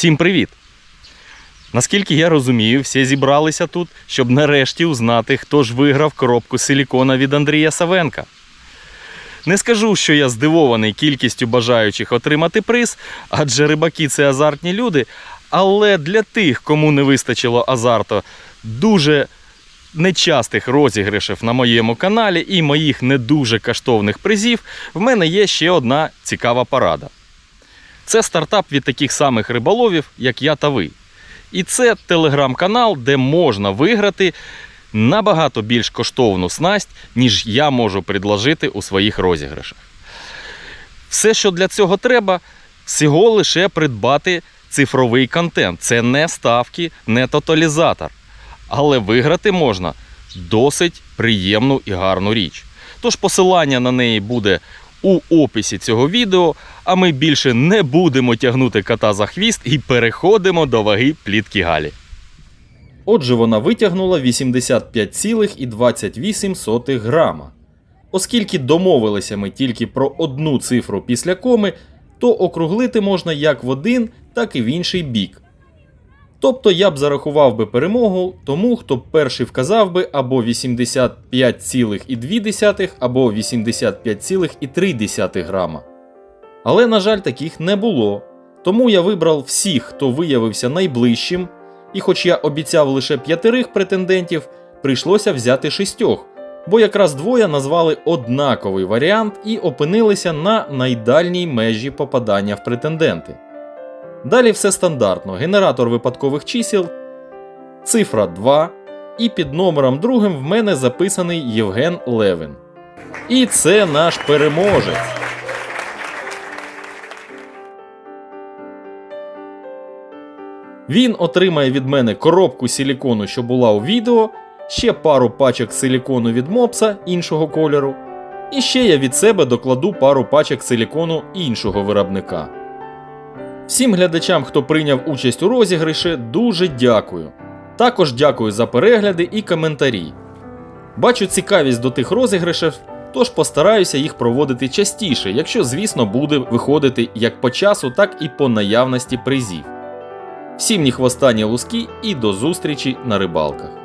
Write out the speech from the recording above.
Всім привіт! Наскільки я розумію, всі зібралися тут, щоб нарешті узнати, хто ж виграв коробку силікона від Андрія Савенка. Не скажу, що я здивований кількістю бажаючих отримати приз, адже рибаки це азартні люди. Але для тих, кому не вистачило азарту, дуже нечастих розіграшів на моєму каналі і моїх не дуже коштовних призів, в мене є ще одна цікава порада. Це стартап від таких самих риболовів, як я та ви. І це телеграм-канал, де можна виграти набагато більш коштовну снасть, ніж я можу предложити у своїх розіграшах. Все, що для цього треба, всього лише придбати цифровий контент. Це не ставки, не тоталізатор. Але виграти можна досить приємну і гарну річ. Тож посилання на неї буде у описі цього відео, а ми більше не будемо тягнути кота за хвіст і переходимо до ваги плітки Галі. Отже, вона витягнула 85,28 грама. Оскільки домовилися ми тільки про одну цифру після коми, то округлити можна як в один, так і в інший бік. Тобто я б зарахував би перемогу тому, хто перший вказав би або 85,2, або 85,3 грама. Але, на жаль, таких не було. Тому я вибрав всіх, хто виявився найближчим, і хоч я обіцяв лише п'ятерих претендентів, прийшлося взяти шістьох, бо якраз двоє назвали однаковий варіант і опинилися на найдальній межі попадання в претенденти. Далі все стандартно: генератор випадкових чисел, цифра 2, і під номером другим в мене записаний Євген Левин. І це наш переможець. Він отримає від мене коробку силікону, що була у відео, ще пару пачок силікону від мопса іншого кольору. І ще я від себе докладу пару пачок силікону іншого виробника. Всім глядачам, хто прийняв участь у розіграші, дуже дякую. Також дякую за перегляди і коментарі. Бачу цікавість до тих розіграшів, тож постараюся їх проводити частіше, якщо, звісно, буде виходити як по часу, так і по наявності призів. Всім ні хвоста, луски і до зустрічі на рибалках.